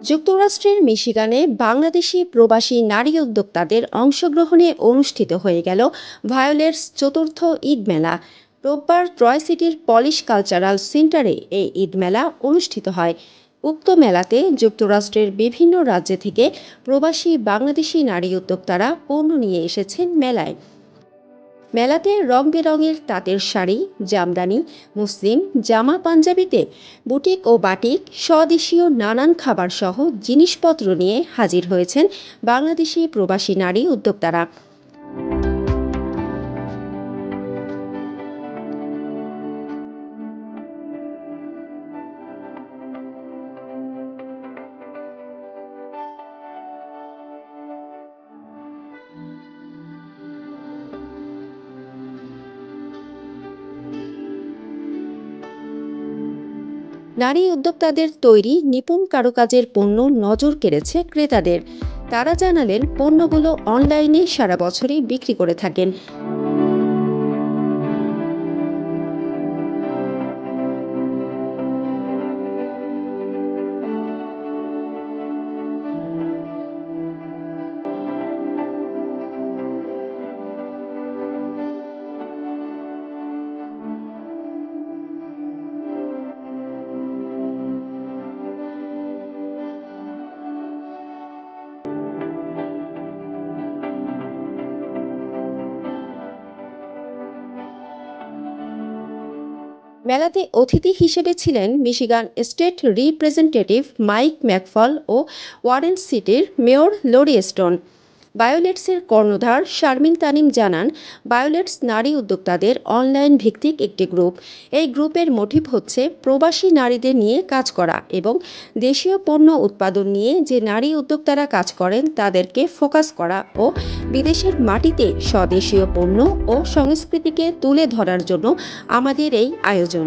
যুক্তরাষ্ট্রের মিশিগানে বাংলাদেশি প্রবাসী নারী উদ্যোক্তাদের অংশগ্রহণে অনুষ্ঠিত হয়ে গেল ভায়োলেটস চতুর্থ ঈদ মেলা। রোববার ট্রয় সিটির পলিশ কালচারাল সেন্টারে এই ঈদ মেলা অনুষ্ঠিত হয়। উক্ত মেলাতে যুক্তরাষ্ট্রের বিভিন্ন রাজ্য থেকে প্রবাসী বাংলাদেশি নারী উদ্যোক্তারা পণ্য নিয়ে এসেছেন মেলায়। মেলাতে রং বেরঙের তাঁতের শাড়ি, জামদানি, মুসলিম, জামা পাঞ্জাবিতে বুটিক ও বাটিক, স্বদেশীয় নানান খাবারসহ জিনিসপত্র নিয়ে হাজির হয়েছেন বাংলাদেশি প্রবাসী নারী উদ্যোক্তারা। নারী উদ্যোক্তাদের তৈরি নিপুণ কারুকাজের পণ্য নজর কেড়েছে ক্রেতাদের। তারা জানালেন, পণ্যগুলো অনলাইনে সারা বছরই বিক্রি করে থাকেন। মেলাতে অতিথি হিসেবে ছিলেন Michigan State representative Mike McFall ও ওয়ারেন সিটির মেয়র লরি স্টোন। বায়োলেটসের কর্ণধার শারমিন তানিম জানান, বায়োলেটস নারী উদ্যোক্তাদের অনলাইন ভিত্তিক একটি গ্রুপ। এই গ্রুপের মোটিভ হচ্ছে প্রবাসী নারীদের নিয়ে কাজ করা এবং দেশীয় পণ্য উৎপাদন নিয়ে যে নারী উদ্যোক্তারা কাজ করেন তাদেরকে ফোকাস করা ও বিদেশের মাটিতে স্বদেশীয় পণ্য ও সংস্কৃতিকে তুলে ধরার জন্য আমাদের এই আয়োজন।